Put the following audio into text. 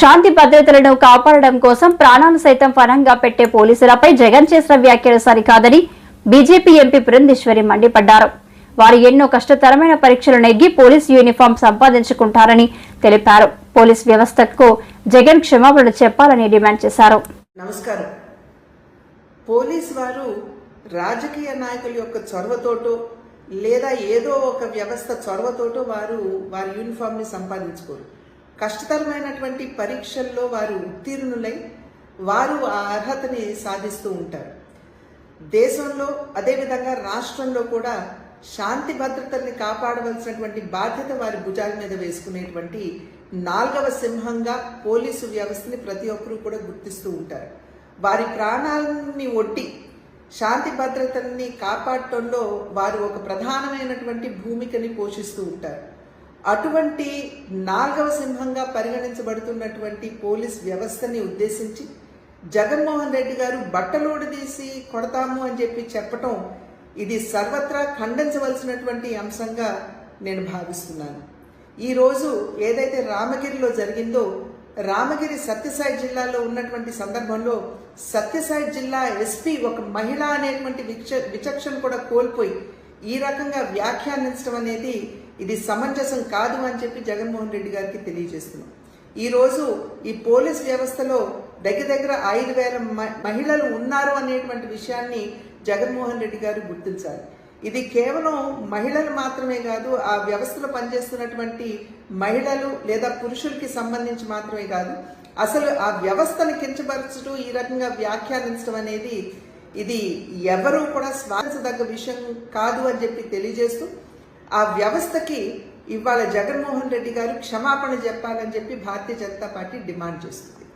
శాంతి భద్రతలను కాపాడడం కోసం ప్రాణాలు సైతం పణంగా పెట్టే పోలీసులపై జగన్ చేసిన వ్యాఖ్యలు సరికాదని బీజేపీ ఎంపీ బృందేశ్వరి మండిపడ్డారు. వారు ఎన్నో కష్టతరమైన పరీక్షలు నెగ్గి పోలీస్ యూనిఫామ్ సంపాదించుకుంటారని తెలిపారు. పోలీస్ వ్యవస్థకు జగన్ క్షమాపణలు చెప్పాలని డిమాండ్ చేశారు. నమస్కారం. పోలీస్ వారు రాజకీయ నాయకుల యొక్క చొరవతోటో లేదా ఏదో ఒక వ్యవస్థ చొరవతోటో వారు వారి యూనిఫామ్ని సంపాదించుకోరు. కష్టతరమైనటువంటి పరీక్షల్లో వారు ఉత్తీర్ణులై వారు ఆ అర్హతని సాధిస్తూ ఉంటారు. దేశంలో అదేవిధంగా రాష్ట్రంలో కూడా శాంతి భద్రతల్ని కాపాడవలసినటువంటి బాధ్యత వారి భుజాల మీద వేసుకునేటువంటి నాలుగవ సింహంగా పోలీసు వ్యవస్థని ప్రతి ఒక్కరూ కూడా గుర్తిస్తూ ఉంటారు. వారి ప్రాణాలని ఒడ్డి శాంతి భద్రతల్ని కాపాడటంలో వారు ఒక ప్రధానమైనటువంటి భూమికని పోషిస్తూ ఉంటారు. అటువంటి నాలుగవ సింహంగా పరిగణించబడుతున్నటువంటి పోలీస్ వ్యవస్థని ఉద్దేశించి జగన్మోహన్ రెడ్డి గారు బట్టలోడు తీసి కొడతాము అని చెప్పి చెప్పటం ఇది సర్వత్రా ఖండించవలసినటువంటి అంశంగా నేను భావిస్తున్నాను. ఈరోజు ఏదైతే రామగిరిలో జరిగిందో రామగిరి సత్యసాయి జిల్లాలో ఉన్నటువంటి సందర్భంలో సత్యసాయి జిల్లా ఎస్పీ ఒక మహిళ అనేటువంటి విచ విచక్షణ కూడా కోల్పోయి ఈ రకంగా వ్యాఖ్యానించడం అనేది ఇది సమంజసం కాదు అని చెప్పి జగన్మోహన్ రెడ్డి గారికి తెలియజేస్తున్నాం. ఈరోజు ఈ పోలీస్ వ్యవస్థలో దగ్గర దగ్గర ఐదు వేల మ- మహిళలు ఉన్నారు అనేటువంటి విషయాన్ని జగన్మోహన్ రెడ్డి గారు గుర్తించాలి ఇది కేవలం మహిళలు మాత్రమే కాదు ఆ వ్యవస్థలో పనిచేస్తున్నటువంటి మహిళలు లేదా పురుషులకి సంబంధించి మాత్రమే కాదు అసలు ఆ వ్యవస్థను కించపరచడం ఈ రకంగా వ్యాఖ్యానించడం అనేది ఇది ఎవరూ కూడా స్వాగతించదగ్గ విషయం కాదు అని చెప్పి తెలియజేస్తూ ఆ వ్యవస్థకి ఇవాళ జగన్మోహన్ రెడ్డి గారు క్షమాపణ చెప్పాలని చెప్పి భారతీయ జనతా పార్టీ డిమాండ్ చేస్తుంది.